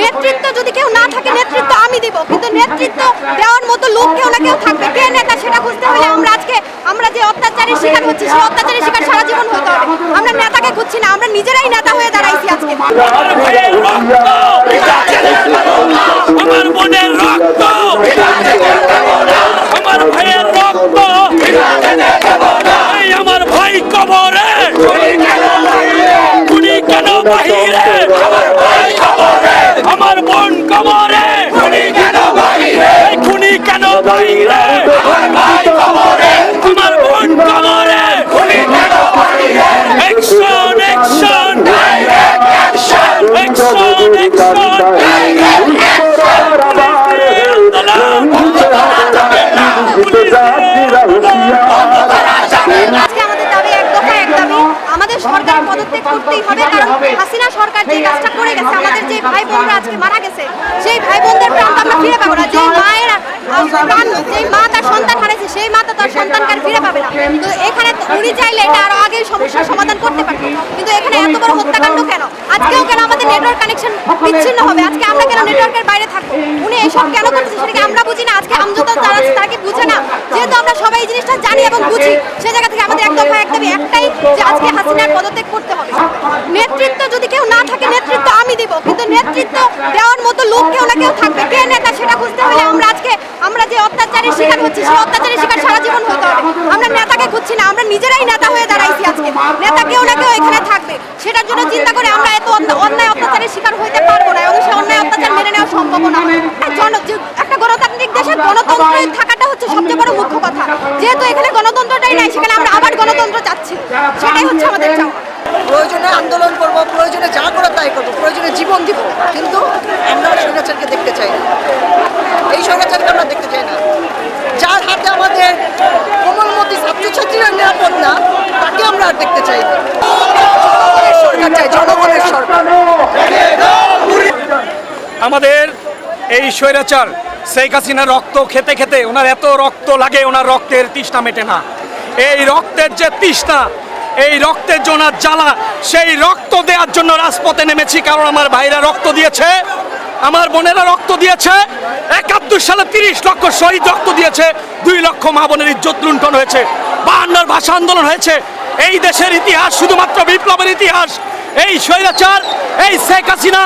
নেতৃত্ব যদি কেউ না থাকে, নেতৃত্ব আমি দিব। কিন্তু নেতৃত্ব দেওয়ার মতো লোক কেউ না, কেউ থাকবে। কে নেতা সেটা খুঁজতে হলে আমরা আজকে, আমরা যে অত্যাচারের শিকার হচ্ছি, সেই অত্যাচারের শিকার সারা জীবন হতে হবে। আমরা নেতাকে খুঁজছি না, আমরা নিজেরাই নেতা হয়ে দাঁড়াইছি আজকে। আমার মনের রক্ত আমার বোনের রক্ত আমার ভাইয়ের রক্ত এই আমার ভাই কবরে খুনি কেন বাহিরে আমার বোন কবরে এই খুনি কেন বাহিরে আমার বোন কবরে অ্যাকশন অ্যাকশন অ্যাকশন অ্যাকশন আজকে আমাদের দাবি এক দফা এক দাবি আমাদের সরকার পদত্যাগ করতেই হবে কারণ হাসিনা সরকার যে কাজটা করে গেছে আমাদের যে ভাই বোনরা আজকে মারা গেছে সেই ভাই বোনদের প্রাণ আমরা ফিরে পাবো না। যে মায়ের প্রাণ যে মা তার সন্তান হারাইছে সেই মা তো তার সন্তানকে ফিরে পাবে না। তো এখানে উনি চাইলে এটা আরও আগে সমস্যার সমাধান করতে পারতো। কিন্তু এখানে এত বড় হত্যাকাণ্ড কেন? আজকেও কেন আমাদের নেটওয়ার্ক কানেকশন বিচ্ছিন্ন হবে? আজকে আমরা কেন নেটওয়ার্কের বাইরে থাকব? উনি এসব কেন করতেছে সেটাকে আমরা বুঝি না। আজকে আমজনতা যারা আছে তারা কি বুঝে না। যেহেতু আমরা সবাই এই জিনিসটা জানি এবং বুঝি সে দফা এক একটাই যে আজকে হাসিনার পদত্যাগ করতে হবে। নেতৃত্ব যদি কেউ না থাকে, নেতৃত্ব আমি দিব। কিন্তু নেতৃত্ব দেওয়ার মতো লোক কেউ না, কেউ থাকবে। কে নেতা সেটা খুঁজতে হলে আমরা আজকে আমরা যে অত্যাচারের শিকার হচ্ছি, সেই অত্যাচারের শিকার সারা জীবন হতে হবে। আমরা নেতাকে খুঁজছি না, আমরা নিজেরাই নেতা হয়ে দাঁড়াইছি আজকে। নেতা কেউ না কেউ এখানে থাকবে। সেটার জন্য চিন্তা করে আমরা এত অন্য- অন্যায় অত্যাচারের শিকার হইতে পারব না এবং সে অন্যায় অত্যাচার মেনে নেওয়া সম্ভব না জন যে- একটা গণতান্ত্রিক দেশে গণতন্ত্র থাকাটা হচ্ছে সবচেয়ে বড় মুখ্য কথা যেহেতু এখানে গণতন্ত্রটাই নাই সেখানে আমরা আবার গণতন্ত্র চাচ্ছি। সেটাই হচ্ছে আমাদের চাওয়া। প্রয়োজনে আন্দোলন করব প্রয়োজনে যা করে তাই করব প্রয়োজনে জীবন দিব কিন্তু আমরা স্বৈরাচারকে দেখতে চাই না। এই স্বৈরাচারকে আমরা দেখতে চাই না। যার হাতে আমাদের কোমলমতি ছাত্রছাত্রীরা নিরাপদ না তাকে আমরা আর দেখতে চাই না। জনগণের সরকার চাই জনগণের সরকার। আমাদের এই স্বৈরাচার শেখ হাসিনার রক্ত খেতে খেতে ওনার এত রক্ত লাগে ওনার রক্তের তৃষ্ণা মেটে না। এই রক্তের যে তৃষ্ণা, এই রক্তের যে ওনার জ্বালা, সেই রক্ত দেওয়ার জন্য রাজপথে নেমেছি, কারণ আমার ভাইরা রক্ত দিয়েছে, আমার বোনেরা রক্ত দিয়েছে, একাত্তর সালে তিরিশ লক্ষ শহীদ রক্ত দিয়েছে, দুই লক্ষ মা বোনের ইজ্জত লুণ্ঠন হয়েছে, বাহান্নর ভাষা আন্দোলন হয়েছে, এই দেশের ইতিহাস শুধুমাত্র বিপ্লবের ইতিহাস, এই স্বৈরাচার, এই শেখ হাসিনা,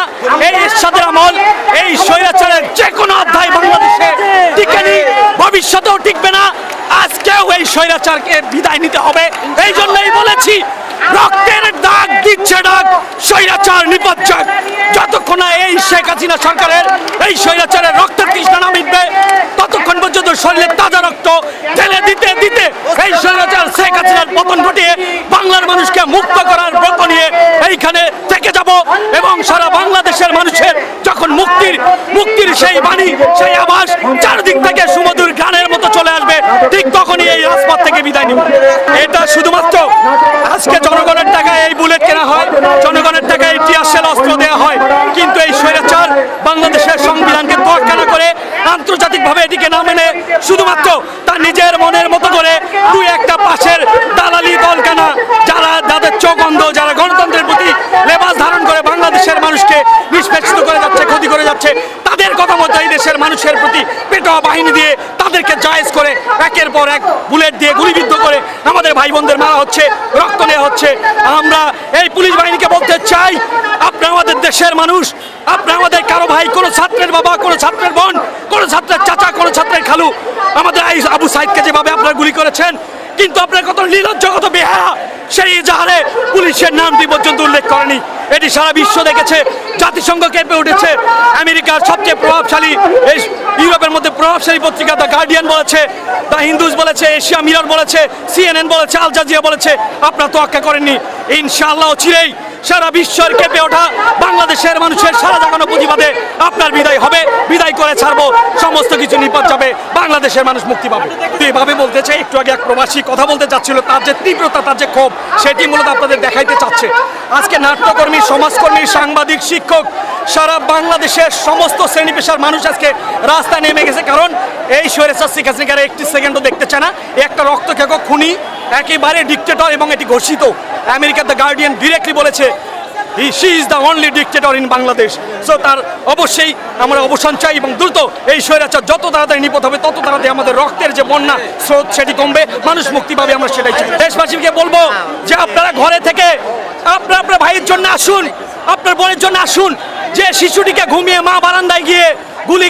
এই এরশাদের আমল, এই স্বৈরাচারের যে কোনো অধ্যায় বাংলাদেশে টিকেনি ভবিষ্যতেও টিকবে না আজকেও এই স্বৈরাচারকে বিদায় নিতে হবে। এই জন্যই বলেছি, রক্তের দাগ দিচ্ছে ডাক, স্বৈরাচার নিপজ্জাক যতক্ষণ না এই শেখ হাসিনা সরকারের এই স্বৈরাচারের রক্তের তৃষ্ণা না মিটবে ততক্ষণ পর্যন্ত শরীরে তাজা রক্ত ঢেলে দিতে দিতে এই স্বৈরাচার শেখ হাসিনার পতন ঘটিয়ে বাংলার মানুষকে মুক্ত করার ব্রত নিয়ে এইখানে থেকে যাব এবং সারা বাংলাদেশের মানুষের যখন মুক্তির মুক্তির সেই বাণী, সেই আভাস চারদিক থেকে সুমধুর রাজপথ থেকে বিদায় নিব এটা শুধুমাত্র আজকে জনগণের টাকায় এই বুলেট কেনা হয়, জনগণের টাকায় এই টিয়ারশেল অস্ত্র দেওয়া হয়। কিন্তু এই স্বৈরাচার বাংলাদেশের সংবিধানকে তোয়াক্কা না করে আন্তর্জাতিকভাবে এটিকে না মেনে শুধুমাত্র তার নিজের মনের মতো করে দুই একটা পাশের দালালি দল কেনা যারা যাদের চোখ অন্ধ যারা গণতন্ত্রের প্রতি লেবাস ধারণ করে বাংলাদেশের মানুষকে নিষ্পেষিত করে যাচ্ছে, ক্ষতি করে যাচ্ছে, তাদের কথা মতো এই দেশের মানুষের প্রতি পেটোয়া বাহিনী দিয়ে তাদেরকে জায়েজ করে একের পর এক বুলেট দিয়ে গুলিবিদ্ধ করে আমাদের ভাই বোনদের মারা হচ্ছে, রক্ত নেওয়া হচ্ছে। আমরা এই পুলিশ বাহিনীকে বলতে চাই, আপনি আমাদের দেশের মানুষ, আপনি আমাদের কারও ভাই, কোনো ছাত্রের বাবা, কোনো ছাত্রের বোন, কোনো ছাত্রের চাচা, কোনো ছাত্রের খালু। আমাদের আবু সাইদকে যেভাবে আপনারা গুলি করেছেন, কিন্তু আপনার কত নির্লজ্জ, কত বেহারা সেই জাহারে পুলিশের নামটি পর্যন্ত উল্লেখ করেনি। এটি সারা বিশ্ব দেখেছে, জাতিসংঘ কেঁপে উঠেছে। আমেরিকার সবচেয়ে প্রভাবশালী এই ইউরোপের মধ্যে প্রভাবশালী পত্রিকা দ্য গার্ডিয়ান বলেছে, দ্য হিন্দুজ বলেছে, এশিয়া মিরর বলেছে, সিএনএন বলেছে, আল জাজিয়া বলেছে। আপনারা তোয়াক্কা করেননি। ইনশাআল্লাহ চিরেই সারা বিশ্বের কেঁপে ওঠা বাংলাদেশের মানুষের সারা জাগানো প্রতিবাদে আপনার বিদায় হবে। বিদায় করে ছাড়বো। সমস্ত কিছু নিপদ যাবে, বাংলাদেশের মানুষ মুক্তি পাবে। তো এভাবে বলতে চাই, একটু আগে এক প্রবাসী কথা বলতে চাচ্ছিল, তার যে তীব্রতা, তার যে ক্ষোভ, সেটি মূলত আপনাদের দেখাইতে চাচ্ছে। আজকে নাট্যকর্মী, সমাজকর্মী, সাংবাদিক, শিক্ষক, সারা বাংলাদেশের সমস্ত শ্রেণি পেশার মানুষ আজকে রাস্তায় নেমে গেছে। কারণ এই স্বৈরাচার শেখ হাসিনাকে একটি সেকেন্ডও দেখতে চায় না। একটা রক্তক্ষেক খুনি, একেবারে ডিকটেটর এবং এটি ঘোষিত। আমেরিকার দ্য গার্ডিয়ান ডিরেক্টলি বলেছে he she is the only dictator in Bangladesh so তার অবশ্যই আমরা অবসান চাই এবং দ্রুত এই স্বৈরাচার যত তাড়াতাড়ি নিপত হবে, তত তাড়াতাড়ি আমাদের রক্তের যে বন্যা, স্রোত সেটি কমবে। মানুষ মুক্তি পাবে, আমরা সেটাই চাই। দেশবাসীকে বলব যে আপনারা ঘরে থেকে, আপনার আপনার ভাইয়ের জন্য আসুন, আপনার বোনের জন্য আসুন। যে শিশুটিকে ঘুমিয়ে মা বারান্দায় গিয়ে গুলি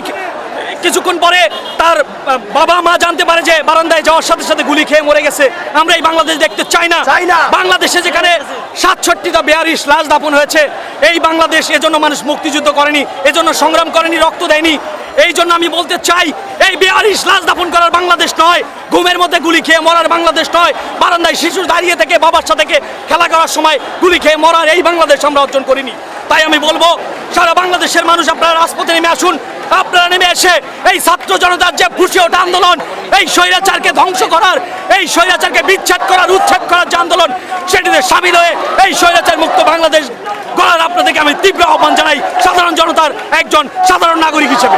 কিছুক্ষণ পরে তার বাবা মা জানতে পারে যে বারান্দায় যাওয়ার সাথে সাথে গুলি খেয়ে মরে গেছে। আমরা এই বাংলাদেশ দেখতে চাই না। চাই না। বাংলাদেশে যেখানে সাতষট্টিটা বেয়ারিশ লাশ দাপন হয়েছে এই বাংলাদেশ এজন্য মানুষ মুক্তিযুদ্ধ করেনি এজন্য সংগ্রাম করেনি রক্ত দেয়নি। এই জন্য আমি বলতে চাই এই বেয়ারিশ লাশ দাপন করার বাংলাদেশ নয় ঘুমের মধ্যে গুলি খেয়ে মরার বাংলাদেশ নয় বারান্দায় শিশু দাঁড়িয়ে থেকে বাবার সাথে খেলা করার সময় গুলি খেয়ে মরার এই বাংলাদেশ আমরা অর্জন করিনি। তাই আমি বলব সারা বাংলাদেশের মানুষ আপনারা রাজপথে নেমে আসুন আপনারা নেমে এসে এই ছাত্র জনতার যে ফুসে ওঠা আন্দোলন, এই স্বৈরাচারকে ধ্বংস করার, এই স্বৈরাচারকে বিচ্ছেদ করার, উচ্ছেদ করার যে আন্দোলন, সেটিতে সামিল হয়ে এই স্বৈরাচার মুক্ত বাংলাদেশ গড়ার আপনাদেরকে আমি তীব্র আহ্বান জানাই সাধারণ জনতার একজন সাধারণ নাগরিক হিসেবে।